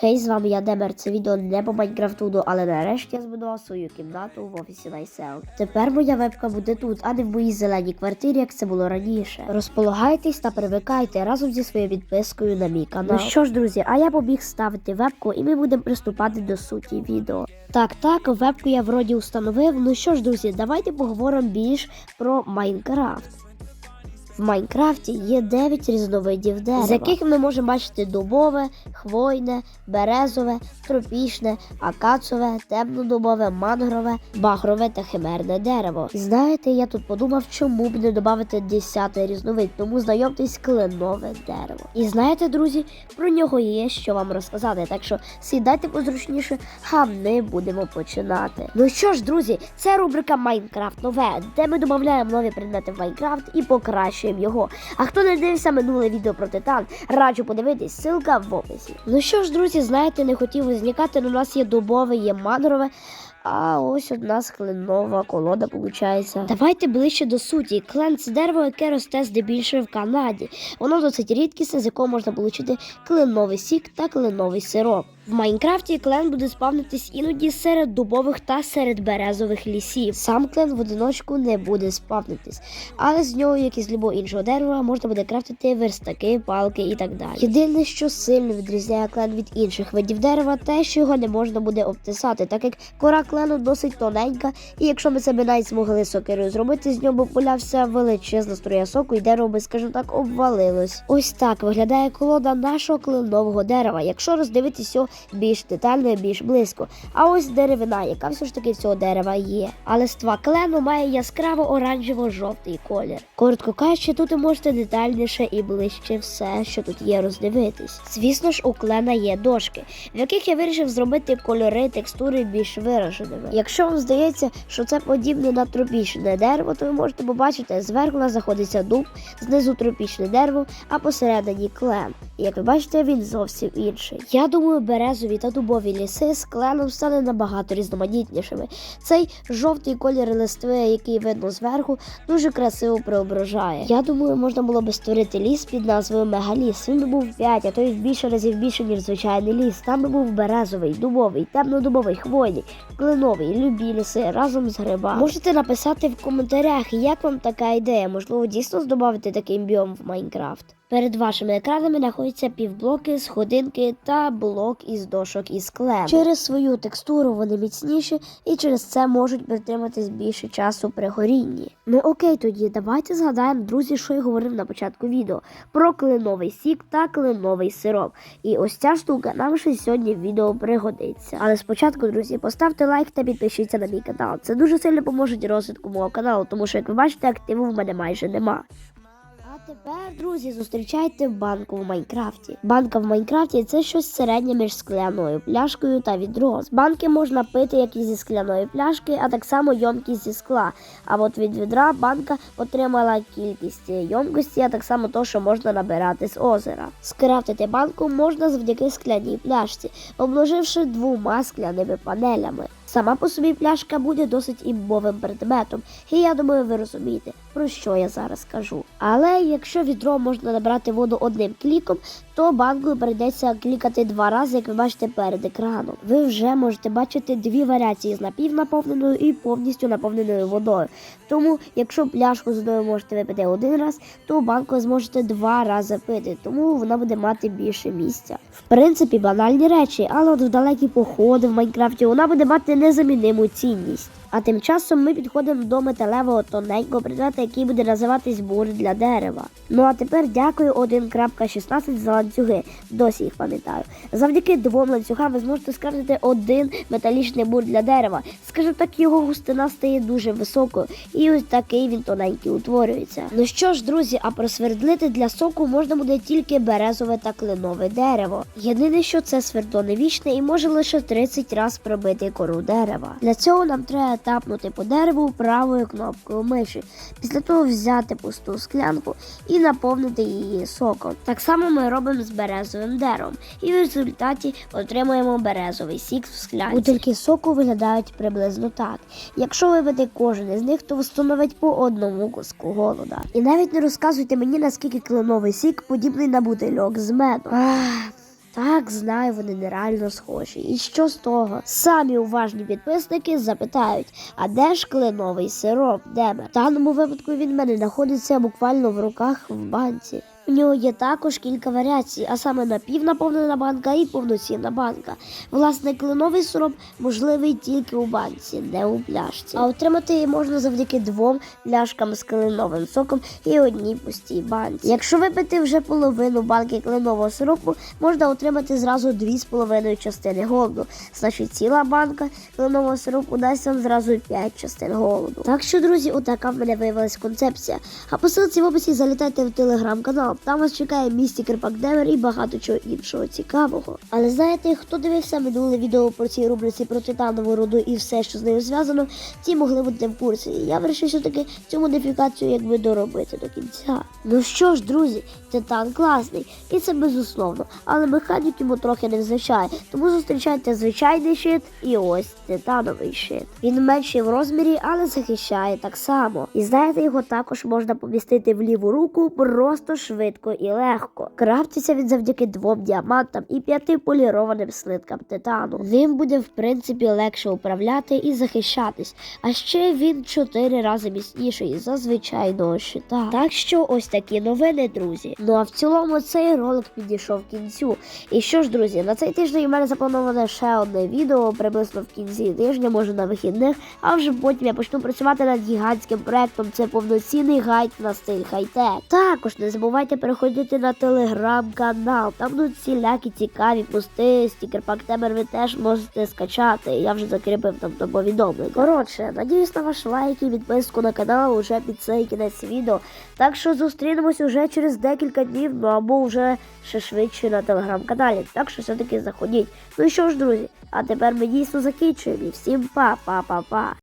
Хей, з вами я Демер. Це відео не по Майнкрафтуду, але нарешті я збудував свою кімнату в офісі Найсел. Тепер моя вебка буде тут, а не в моїй зеленій квартирі, як це було раніше. Розполагайтесь та привикайте разом зі своєю підпискою на мій канал. Ну що ж, друзі, а я побіг ставити вебку, і ми будемо приступати до суті відео. Так, так, вебку я вроді установив. Ну що ж, друзі, давайте поговоримо більш про Майнкрафт. В Майнкрафті є 9 різновидів дерева, з яких ми можемо бачити дубове, хвойне, березове, тропічне, акацове, темнодубове, мангрове, багрове та химерне дерево. І знаєте, я тут подумав, чому б не додати 10 різновид, тому знайомтесь кленове дерево. І знаєте, друзі, про нього є що вам розказати, так що сідайте позручніше, а ми будемо починати. Ну що ж, друзі, це рубрика Майнкрафт нове, де ми додаємо нові предмети в Майнкрафт і покращуємо його. А хто не дивився минуле відео про титан, раджу подивитись, ссылка в описі. Ну що ж, друзі, знаєте, не хотів зникати, у нас є дубове, є мангрове. А ось у нас кленова колода виходить. Давайте ближче до суті. Клен це дерево, яке росте здебільшого в Канаді. Воно досить рідкісне, з якого можна отримати кленовий сік та кленовий сироп. В Майнкрафті клен буде спавнитись іноді серед дубових та серед березових лісів. Сам клен в одиночку не буде спавнитись, але з нього, як і з любого іншого дерева, можна буде крафтити верстаки, палки і так далі. Єдине, що сильно відрізняє клен від інших видів дерева, те, що його не можна буде обтисати, так як кора клену досить тоненька, і якщо ми себе навіть змогли сокирою зробити, з нього б полявся величезна струя соку, і дерево би, скажімо так, обвалилось. Ось так виглядає колода нашого кленового дерева. Якщо роздивитись його більш детально більш близько. А ось деревина, яка все ж таки цього дерева є. А листва клену має яскраво оранжево-жовтий колір. Коротко кажучи, тут ви можете детальніше і ближче все, що тут є, роздивитись. Звісно ж, у клена є дошки, в яких я вирішив зробити кольори, текстури більш вираженими. Якщо вам здається, що це подібне на тропічне дерево, то ви можете побачити, зверху нас дуб, знизу тропічне дерево, а посередині клен. Як ви бачите, він зовсім інший. Я думаю, березові та дубові ліси з кленом стали набагато різноманітнішими. Цей жовтий колір листви, який видно зверху, дуже красиво преображає. Я думаю, можна було би створити ліс під назвою Мегаліс. Він був 5, а то й більше разів більше, ніж звичайний ліс. Там би був березовий, дубовий, темнодубовий, хвойний, кленовий, любі ліси разом з грибами. Можете написати в коментарях, як вам така ідея. Можливо, дійсно здобавити такий біом в Майнкрафт. Перед вашими екранами знаходяться півблоки, сходинки та блок із дошок із клем. Через свою текстуру вони міцніші і через це можуть притриматись більше часу при горінні. Ну окей, тоді давайте згадаємо, друзі, що я говорив на початку відео про кленовий сік та кленовий сироп. І ось ця штука нам ще сьогодні в відео пригодиться. Але спочатку, друзі, поставте лайк та підпишіться на мій канал. Це дуже сильно поможе розвитку мого каналу, тому що, як ви бачите, активу в мене майже нема. Тепер, друзі, зустрічайте банку в Майнкрафті. Банка в Майнкрафті це щось середнє між скляною пляшкою та відро. З банки можна пити як і зі скляної пляшки, а так само йомкість зі скла. А от від відра банка отримала кількість йомкості, а так само то, що можна набирати з озера. Скрафтити банку можна завдяки скляній пляшці, обложивши двома скляними панелями. Сама по собі пляшка буде досить імбовим предметом, і я думаю, ви розумієте, про що я зараз кажу. Але якщо відро можна набрати воду одним кліком, то банкою прийдеться клікати два рази, як ви бачите перед екраном. Ви вже можете бачити дві варіації з напівнаповненою і повністю наповненою водою. Тому, якщо пляшку з водою можете випити один раз, то банку зможете два рази пити, тому вона буде мати більше місця. В принципі, банальні речі, але от в далекі походи в Майнкрафті вона буде мати незаміниму цінність. А тим часом ми підходимо до металевого тоненького предмета, який буде називатись бур для дерева. Ну а тепер дякую 1.16 за ланцюги. Досі їх пам'ятаю. Завдяки двом ланцюгам ви зможете скрафтити один металічний бур для дерева. Скажімо так, його густина стає дуже високою, і ось такий він тоненький утворюється. Ну що ж, друзі, а просвердлити для соку можна буде тільки березове та кленове дерево. Єдине, що це свердло не вічне і може лише 30 раз пробити кору дерева. Для цього нам треба тапнути по дереву правою кнопкою миші. Після того взяти пусту склянку і наповнити її соком. Так само ми робимо з березовим деревом, і в результаті отримуємо березовий сік в склянці. Бутильки соку виглядають приблизно так. Якщо випити кожен із них, то встановить по одному куску голода. І навіть не розказуйте мені, наскільки кленовий сік подібний на бутильок з медом. Ах. Так, знаю, вони нереально схожі. І що з того? Самі уважні підписники запитають, а де ж кленовий сироп? Де ми? В даному випадку він в мене знаходиться буквально в руках в банці. У нього є також кілька варіацій, а саме напівнаповнена банка і повноцінна банка. Власне, кленовий сироп можливий тільки у банці, не у пляшці. А отримати її можна завдяки двом пляшкам з кленовим соком і одній пустій банці. Якщо випити вже половину банки кленового сиропу, можна отримати зразу 2,5 частини голоду. Значить, ціла банка кленового сиропу дасть вам зразу 5 частин голоду. Так що, друзі, отака в мене виявилась концепція. А по ссылці в описі залітайте в телеграм-канал. Там вас чекає місті Кирпак Девер і багато чого іншого цікавого. Але знаєте, хто дивився минуле відео про цій рубриці про титанову руду і все, що з нею зв'язано, ті могли бути в курсі. Я вирішив все-таки цю модифікацію якби доробити до кінця. Ну що ж, друзі, титан класний, і це безусловно. Але механік йому трохи не вистачає. Тому зустрічайте звичайний щит і ось титановий щит. Він менший в розмірі, але захищає так само. І знаєте, його також можна помістити в ліву руку просто швидко і легко. Крафтиться він завдяки двом діамантам і п'яти полірованим слиткам титану. Ним буде в принципі легше управляти і захищатись. А ще він чотири рази міцніший за звичайного щита. Так що ось такі новини, друзі. Ну а в цілому цей ролик підійшов кінцю. І що ж, друзі, на цей тиждень у мене заплановане ще одне відео, приблизно в кінці тижня, може на вихідних, а вже потім я почну працювати над гігантським проектом. Це повноцінний гайд на стиль хай-тек. Також не забувайте переходити на телеграм-канал. Там будуть всілякі цікаві пости, стікер-пак темер ви теж можете скачати. Я вже закріпив там до повідомлення. Коротше, надіюсь на ваш лайк і підписку на канал уже під цей кінець відео. Так що зустрінемось уже через декілька днів, ну або вже ще швидше на телеграм-каналі. Так що все-таки заходіть. Ну і що ж, друзі, а тепер ми дійсно закінчуємо. І всім па-па-па-па.